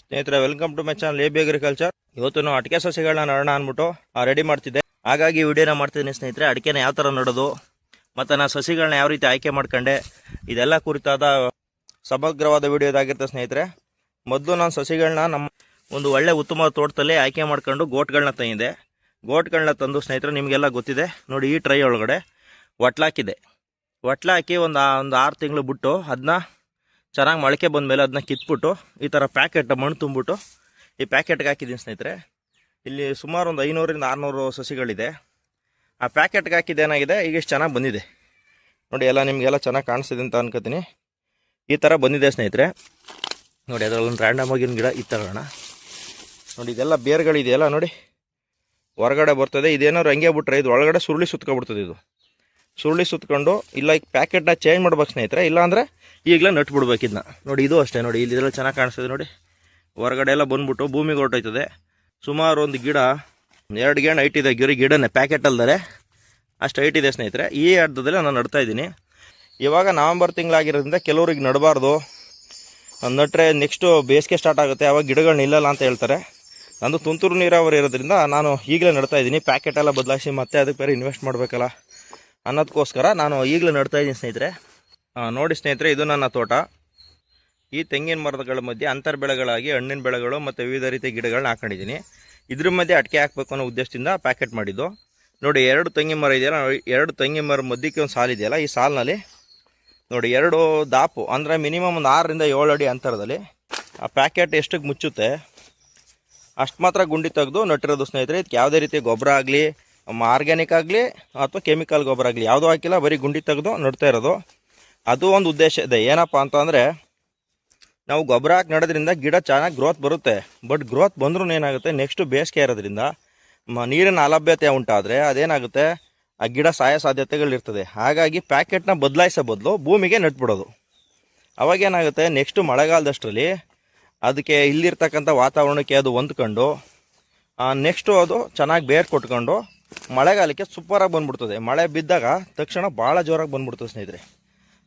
ಸ್ನೇಹಿತರೆ welcome to my channel A B agriculture ಇವತ್ತು ನಾವು ಅಡಿಕೆ ಸಸಿಗಳನ್ನ ನಡೋಣ ಅಂದ್ಬಿಟ್ಟು ರೆಡಿ ಮಾಡ್ತಿದ್ದೆ. ಹಾಗಾಗಿ ವಿಡಿಯೋನ ಮಾಡ್ತಿದ್ದೀನಿ ಸ್ನೇಹಿತರೆ, ಅಡಿಕೆನ ಯಾವ ಥರ ನೋಡೋದು, ಮತ್ತು ನಾನು ಸಸಿಗಳನ್ನ ಯಾವ ರೀತಿ ಆಯ್ಕೆ ಮಾಡ್ಕೊಂಡೆ, ಇದೆಲ್ಲ ಕುರಿತಾದ ಸಮಗ್ರವಾದ ವಿಡಿಯೋ ಇದಾಗಿರುತ್ತೆ ಸ್ನೇಹಿತರೆ. ಮೊದಲು ನಾನು ಸಸಿಗಳನ್ನ ನಮ್ಮ ಒಂದು ಒಳ್ಳೆ ಉತ್ತಮ ತೋಟದಲ್ಲಿ ಆಯ್ಕೆ ಮಾಡ್ಕೊಂಡು ಗೋಟ್ಗಳನ್ನ ತಂದಿದ್ದೆ. ಗೋಟ್ಗಳನ್ನ ತಂದು ಸ್ನೇಹಿತರೆ, ನಿಮಗೆಲ್ಲ ಗೊತ್ತಿದೆ. ನೋಡಿ, ಈ ಟ್ರೈ ಒಳಗಡೆ ಒಟ್ಲಾಕಿದೆ ಒಟ್ಲಾಕಿ ಒಂದು ಒಂದು ಆರು ತಿಂಗಳು ಬಿಟ್ಟು ಅದನ್ನ ಚೆನ್ನಾಗಿ ಮೊಳಕೆ ಬಂದಮೇಲೆ ಅದನ್ನ ಕಿತ್ಬಿಟ್ಟು ಈ ಥರ ಪ್ಯಾಕೆಟ್ ಮಣ್ಣು ತುಂಬಿಟ್ಟು ಈ ಪ್ಯಾಕೆಟ್ಗೆ ಹಾಕಿದ್ದೀನಿ ಸ್ನೇಹಿತರೆ. ಇಲ್ಲಿ ಸುಮಾರು ಒಂದು ಐನೂರಿಂದ ಆರುನೂರು ಸಸಿಗಳಿದೆ. ಆ ಪ್ಯಾಕೆಟ್ಗೆ ಹಾಕಿದ್ದು ಏನಾಗಿದೆ? ಈಗ ಎಷ್ಟು ಚೆನ್ನಾಗಿ ಬಂದಿದೆ. ನೋಡಿ, ಎಲ್ಲ ನಿಮಗೆಲ್ಲ ಚೆನ್ನಾಗಿ ಕಾಣಿಸ್ತಿದೆ ಅಂತ ಅನ್ಕೋತೀನಿ. ಈ ಥರ ಬಂದಿದೆ ಸ್ನೇಹಿತರೆ. ನೋಡಿ ಅದರಲ್ಲಿ ಒಂದು ರ್ಯಾಂಡಮ್ ಆಗಿನ ಗಿಡ ಈ ತಗೋಣ ನೋಡಿ, ಇದೆಲ್ಲ ಬೇರ್ಗಳಿದೆಯಲ್ಲ ನೋಡಿ. ಹೊರಗಡೆ ಬರ್ತದೆ. ಇದೇನಾದ್ರು ಹಂಗೆ ಬಿಟ್ರೆ ಇದು ಒಳಗಡೆ ಸುರುಳಿ ಸುತ್ಕೊಬಿಡ್ತದೆ ಇದು. ಸುರುಳಿ ಸುತ್ಕೊಂಡು, ಇಲ್ಲ ಈಗ ಪ್ಯಾಕೆಟ್ನ ಚೇಂಜ್ ಮಾಡ್ಬೇಕು ಸ್ನೇಹಿತರೆ ಇಲ್ಲಾಂದರೆ ಈಗಲೇ ನಟ್ ಇದನ್ನ ನೋಡಿ ಇದು ಅಷ್ಟೇ, ನೋಡಿ ಇಲ್ಲಿ ಇದೆಲ್ಲ ಚೆನ್ನಾಗಿ ಕಾಣಿಸ್ತದೆ ನೋಡಿ. ಹೊರಗಡೆ ಎಲ್ಲ ಬಂದ್ಬಿಟ್ಟು ಭೂಮಿಗೆ ಹೊರಟೋಯ್ತದೆ. ಸುಮಾರು ಒಂದು ಗಿಡ, ಎರಡು ಗೇಣ್ ಹೈಟ್ ಇದೆ ಗಿರಿ ಗಿಡನೇ ಪ್ಯಾಕೆಟ್ ಅಲ್ದರೆ ಅಷ್ಟು ಹೈಟ್ ಇದೆ ಸ್ನೇಹಿತರೆ. ಈ ಅರ್ಧದಲ್ಲಿ ನಾನು ನಡ್ತಾ ಇದ್ದೀನಿ. ಇವಾಗ ನವಂಬರ್ ತಿಂಗಳಾಗಿರೋದ್ರಿಂದ ಕೆಲವ್ರಿಗೆ ನಡಬಾರ್ದು. ನಟ್ರೆ ನೆಕ್ಸ್ಟು ಬೇಸಿಗೆ ಸ್ಟಾರ್ಟ್ ಆಗುತ್ತೆ, ಅವಾಗ ಗಿಡಗಳು ನಿಲ್ಲಲ್ಲ ಅಂತ ಹೇಳ್ತಾರೆ. ನಂದು ತುಂತುರು ನೀರಾವರಿ ಇರೋದ್ರಿಂದ ನಾನು ಈಗಲೇ ನಡ್ತಾ ಇದ್ದೀನಿ. ಪ್ಯಾಕೆಟ್ ಎಲ್ಲ ಬದಲಾಯಿಸಿ ಮತ್ತೆ ಅದಕ್ಕೆ ಬೇರೆ ಇನ್ವೆಸ್ಟ್ ಮಾಡಬೇಕಲ್ಲ. ಅನ್ನೋದಕ್ಕೋಸ್ಕರ ನಾನು ಈಗಲೂ ನಡ್ತಾ ಇದ್ದೀನಿ ಸ್ನೇಹಿತರೆ. ನೋಡಿ ಸ್ನೇಹಿತರೆ, ಇದು ನನ್ನ ತೋಟ. ಈ ತೆಂಗಿನ ಮರಗಳ ಮಧ್ಯೆ ಅಂತರ್ ಬೆಳೆಗಳಾಗಿ ಹಣ್ಣಿನ ಬೆಳೆಗಳು ಮತ್ತು ವಿವಿಧ ರೀತಿಯ ಗಿಡಗಳನ್ನ ಹಾಕೊಂಡಿದ್ದೀನಿ. ಇದ್ರ ಮಧ್ಯೆ ಅಡಿಕೆ ಹಾಕಬೇಕು ಅನ್ನೋ ಉದ್ದೇಶದಿಂದ ಪ್ಯಾಕೆಟ್ ಮಾಡಿದ್ದು. ನೋಡಿ, ಎರಡು ತೆಂಗಿನ ಮರ ಇದೆಯಲ್ಲ ಎರಡು ತೆಂಗಿನ ಮರ ಮಧ್ಯಕ್ಕೆ ಒಂದು ಸಾಲು ಇದೆಯಲ್ಲ, ಈ ಸಾಲಿನಲ್ಲಿ. ನೋಡಿ, ಎರಡು ದಾಪು, ಅಂದರೆ ಮಿನಿಮಮ್ ಒಂದು ಆರರಿಂದ ಏಳು ಅಡಿ ಅಂತರದಲ್ಲಿ. ಆ ಪ್ಯಾಕೆಟ್ ಎಷ್ಟಕ್ಕೆ ಮುಚ್ಚುತ್ತೆ? ಅಷ್ಟು ಮಾತ್ರ ಗುಂಡಿ ತೆಗೆದು ನಟ್ಟಿರೋದು ಸ್ನೇಹಿತರೆ, ಇದಕ್ಕೆ ಯಾವುದೇ ರೀತಿ ಗೊಬ್ಬರ ಆಗಲಿ ಆರ್ಗ್ಯಾನಿಕ್ ಆಗಲಿ ಅಥವಾ ಕೆಮಿಕಲ್ ಗೊಬ್ಬರ ಆಗಲಿ, ಯಾವುದೂ ಹಾಕಿಲ್ಲ, ಬರೀ ಗುಂಡಿ ತೆಗೆದು ನಡ್ತಾ ಇರೋದು. ಅದು ಒಂದು ಉದ್ದೇಶ ಇದೆ. ಏನಪ್ಪ ಅಂತ ಅಂದರೆ, ನಾವು ಗೊಬ್ಬರ ಹಾಕಿ ನಡೋದ್ರಿಂದ ಗಿಡ ಚೆನ್ನಾಗಿ ಗ್ರೋತ್ ಬರುತ್ತೆ. ಬಟ್ ಗ್ರೋತ್ ಬಂದ್ರೂ ಏನಾಗುತ್ತೆ? ನೆಕ್ಸ್ಟು ಬೇಸಿಗೆ ಇರೋದ್ರಿಂದ ನೀರಿನ ಅಲಭ್ಯತೆ ಉಂಟಾದರೆ ಅದೇನಾಗುತ್ತೆ? ಆ ಗಿಡ ಸಾಯೋ ಸಾಧ್ಯತೆಗಳಿರ್ತದೆ ಹಾಗಾಗಿ ಪ್ಯಾಕೆಟ್ನ ಬದಲಾಯಿಸೋ ಬದಲು ಭೂಮಿಗೆ ನೆಟ್ಬಿಡೋದು. ಅವಾಗೇನಾಗುತ್ತೆ ನೆಕ್ಸ್ಟು ಮಳೆಗಾಲದಷ್ಟರಲ್ಲಿ ಅದಕ್ಕೆ ಇಲ್ಲಿರ್ತಕ್ಕಂಥ ವಾತಾವರಣಕ್ಕೆ ಅದು ಹೊಂದ್ಕೊಂಡು ನೆಕ್ಸ್ಟು ಅದು ಚೆನ್ನಾಗಿ ಬೇರ್ ಕೊಟ್ಕೊಂಡು ಮಳೆಗಾಲಕ್ಕೆ ಸೂಪರಾಗಿ ಬಂದ್ಬಿಡ್ತದೆ. ಮಳೆ ಬಿದ್ದಾಗ ತಕ್ಷಣ ಭಾಳ ಜೋರಾಗಿ ಬಂದ್ಬಿಡ್ತದೆ ಸ್ನೇಹಿತರೆ.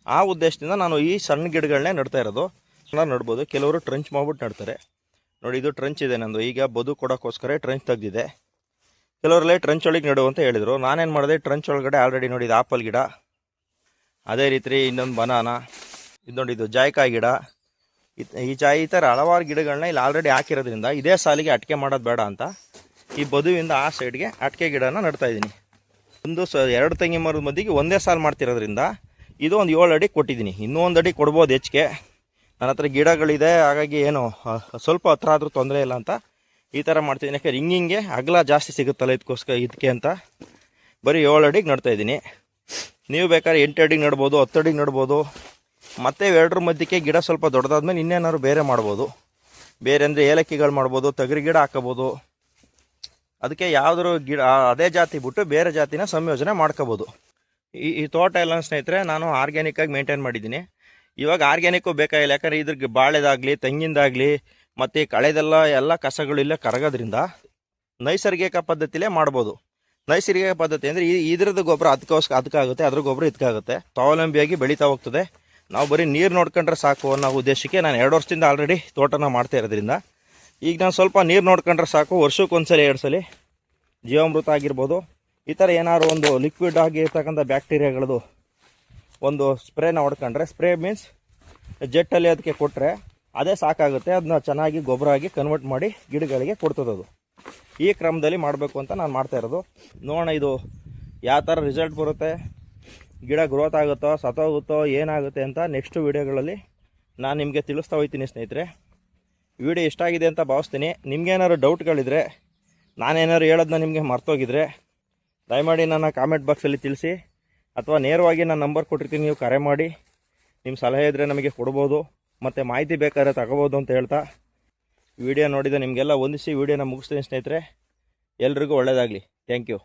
ಆ ಉದ್ದೇಶದಿಂದ ನಾನು ಈ ಸಣ್ಣ ಗಿಡಗಳನ್ನೇ ನಡ್ತಾ ಇರೋದು. ಸಣ್ಣ ನಡ್ಬೋದು. ಕೆಲವರು ಟ್ರಂಚ್ ಮಾಡ್ಬಿಟ್ಟು ನೆಡ್ತಾರೆ. ನೋಡಿ, ಇದು ಟ್ರಂಚ್ ಇದೆ ನಂದು. ಈಗ ಬದು ಕೊಡೋಕ್ಕೋಸ್ಕರ ಟ್ರಂಚ್ ತೆಗ್ದಿದೆ. ಕೆಲವರಲ್ಲೇ ಟ್ರಂಚ್ ಒಳಗೆ ನೆಡು ಅಂತ ಹೇಳಿದರು. ನಾನೇನು ಮಾಡಿದೆ? ಟ್ರಂಚ್ ಒಳಗಡೆ ಆಲ್ರೆಡಿ ನೋಡಿ, ಇದು ಆಪಲ್ ಗಿಡ. ಅದೇ ರೀತಿ ಇನ್ನೊಂದು ಬನಾನ ಇದು ನೋಡಿ, ಇದು ಜಾಯ್ಕಾಯಿ ಗಿಡ. ಈ ಜಾಯಿ ಈ ಥರ ಹಲವಾರು ಗಿಡಗಳನ್ನ ಇಲ್ಲಿ ಆಲ್ರೆಡಿ ಹಾಕಿರೋದ್ರಿಂದ ಇದೇ ಸಾಲಿಗೆ ಅಟಕೆ ಮಾಡೋದು ಬೇಡ ಅಂತ. ಈ ಬದುವಿಂದ ಆ ಸೈಡ್ಗೆ ಅಡಿಕೆ ಗಿಡನ ನಡ್ತಾ ಇದ್ದೀನಿ. ಒಂದು ಸ, ಎರಡು ತೆಂಗಿನ ಮರದ ಮಧ್ಯೆ ಒಂದೇ ಸಾಲು ಮಾಡ್ತಿರೋದ್ರಿಂದ ಇದು ಒಂದು ಏಳು ಅಡಿ ಕೊಟ್ಟಿದ್ದೀನಿ. ಇನ್ನೂ ಒಂದು ಅಡಿ ಕೊಡ್ಬೋದು ಹೆಚ್ಚಿಗೆ. ನನ್ನ ಹತ್ರ ಗಿಡಗಳಿದೆ, ಹಾಗಾಗಿ ಏನು ಸ್ವಲ್ಪ ಹತ್ರ ಆದರೂ ತೊಂದರೆ ಇಲ್ಲ ಅಂತ ಈ ಥರ ಮಾಡ್ತಿದ್ದೀನಿ. ಯಾಕೆ ಹಿಂಗಿಂಗೆ ಅಗಲ ಜಾಸ್ತಿ ಸಿಗುತ್ತಲ್ಲ ಇದಕ್ಕೋಸ್ಕರ ಇದಕ್ಕೆ ಅಂತ ಬರೀ ಏಳು ಅಡಿಗೆ ನಡ್ತಾ ಇದ್ದೀನಿ. ನೀವು ಬೇಕಾದ್ರೆ ಎಂಟು ಅಡಿಗೆ ನಡ್ಬೋದು, ಹತ್ತು ಅಡಿಗೆ ನಡ್ಬೋದು. ಮತ್ತೆ ಎರಡರ ಮಧ್ಯಕ್ಕೆ ಗಿಡ ಸ್ವಲ್ಪ ದೊಡ್ಡದಾದ್ಮೇಲೆ ಇನ್ನೇನಾದ್ರು ಬೇರೆ ಮಾಡ್ಬೋದು. ಬೇರೆ ಅಂದರೆ ಏಲಕ್ಕಿಗಳು ಮಾಡ್ಬೋದು, ತಗರಿ ಗಿಡ ಹಾಕೋಬೋದು. ಅದಕ್ಕೆ ಯಾವ್ದಾದ್ರು ಗಿಡ ಅದೇ ಜಾತಿ ಬಿಟ್ಟು ಬೇರೆ ಜಾತಿನ ಸಂಯೋಜನೆ ಮಾಡ್ಕೋಬೋದು. ಈ ಈ ತೋಟ ಎಲ್ಲ ಸ್ನೇಹಿತರೆ, ನಾನು ಆರ್ಗ್ಯಾನಿಕ್ಕಾಗಿ ಮೇಂಟೈನ್ ಮಾಡಿದ್ದೀನಿ. ಇವಾಗ ಆರ್ಗ್ಯಾನಿಕ್ಕು ಬೇಕಾಗಿಲ್ಲ ಯಾಕಂದರೆ ಇದ್ರ ಬಾಳೆದಾಗಲಿ ತೆಂಗಿನದಾಗಲಿ ಮತ್ತು ಕಳೆದೆಲ್ಲ ಎಲ್ಲ ಕಸಗಳು ಇಲ್ಲೇ ಕರಗೋದ್ರಿಂದ ನೈಸರ್ಗಿಕ ಪದ್ಧತಿಲೇ ಮಾಡ್ಬೋದು. ನೈಸರ್ಗಿಕ ಪದ್ಧತಿ ಅಂದರೆ ಈ, ಇದ್ರದ್ದು ಗೊಬ್ಬರ ಅದಕ್ಕೋಸ್ಕರ ಅದಕ್ಕಾಗುತ್ತೆ ಅದ್ರ ಗೊಬ್ಬರ ಇದಕ್ಕಾಗುತ್ತೆ ಸ್ವಾವಲಂಬಿಯಾಗಿ ಬೆಳೀತಾ ಹೋಗ್ತದೆ. ನಾವು ಬರೀ ನೀರು ನೋಡ್ಕೊಂಡ್ರೆ ಸಾಕು ಅನ್ನೋ ಉದ್ದೇಶಕ್ಕೆ ನಾನು ಎರಡು ವರ್ಷದಿಂದ ಆಲ್ರೆಡಿ ತೋಟನ ಮಾಡ್ತಾ ಇರೋದ್ರಿಂದ. ಈಗ ನಾನು ಸ್ವಲ್ಪ ನೀರು ನೋಡ್ಕೊಂಡ್ರೆ ಸಾಕು. ವರ್ಷಕ್ಕೆ ಒಂದ್ಸಲ, ಎರಡು ಸಲ ಜೀವಾಮೃತ ಆಗಿರ್ಬೋದು. ಈ ಥರ ಏನಾದ್ರು ಒಂದು ಲಿಕ್ವಿಡ್ ಆಗಿರ್ತಕ್ಕಂಥ ಬ್ಯಾಕ್ಟೀರಿಯಾಗಳದು ಒಂದು ಸ್ಪ್ರೇನ ಹೊಡ್ಕೊಂಡ್ರೆ ಸ್ಪ್ರೇ ಮೀನ್ಸ್ ಜೆಟ್ಟಲ್ಲಿ ಅದಕ್ಕೆ ಕೊಟ್ಟರೆ ಅದೇ ಸಾಕಾಗುತ್ತೆ. ಅದನ್ನ ಚೆನ್ನಾಗಿ ಗೊಬ್ಬರ ಆಗಿ ಕನ್ವರ್ಟ್ ಮಾಡಿ ಗಿಡಗಳಿಗೆ ಕೊಡ್ತದದು. ಈ ಕ್ರಮದಲ್ಲಿ ಮಾಡಬೇಕು ಅಂತ ನಾನು ಮಾಡ್ತಾ ಇರೋದು. ನೋಡೋಣ ಇದು ಯಾವ ಥರ ರಿಸಲ್ಟ್ ಬರುತ್ತೆ, ಗಿಡ ಗ್ರೋತ್ ಆಗುತ್ತೋ, ಸತ್ತೋಗುತ್ತೋ, ಏನಾಗುತ್ತೆ ಅಂತ ನೆಕ್ಸ್ಟ್ ವೀಡಿಯೋಗಳಲ್ಲಿ ನಾನು ನಿಮಗೆ ತಿಳಿಸ್ತಾ ಹೋಗ್ತೀನಿ ಸ್ನೇಹಿತರೆ. ವಿಡಿಯೋ ಇಷ್ಟ ಆಗಿದೆ ಅಂತ ಭಾವಿಸ್ತೀನಿ. ನಿಮಗೇನಾದ್ರು ಡೌಟ್ಗಳಿದ್ರೆ ನಾನೇನಾದ್ರು ಹೇಳೋದನ್ನ ನಿಮಗೆ ಮರ್ತೋಗಿದ್ರೆ, ದಯಮಾಡಿ ನನ್ನ ಕಾಮೆಂಟ್ ಬಾಕ್ಸಲ್ಲಿ ತಿಳಿಸಿ. ಅಥವಾ ನೇರವಾಗಿ ನಾನು ನಂಬರ್ ಕೊಟ್ಟಿರ್ತೀನಿ, ನೀವು ಕರೆ ಮಾಡಿ. ನಿಮ್ಮ ಸಲಹೆ ಇದ್ದರೆ ನಮಗೆ ಕೊಡ್ಬೋದು. ಮತ್ತು ಮಾಹಿತಿ ಬೇಕಾದ್ರೆ ತಗೋಬೋದು ಅಂತ ಹೇಳ್ತಾ, ವಿಡಿಯೋ ನೋಡಿದ ನಿಮಗೆಲ್ಲ ಹೊಂದಿಸಿ ವಿಡಿಯೋನ ಮುಗಿಸ್ತೀನಿ ಸ್ನೇಹಿತರೆ. ಎಲ್ರಿಗೂ ಒಳ್ಳೆಯದಾಗಲಿ ಥ್ಯಾಂಕ್ ಯು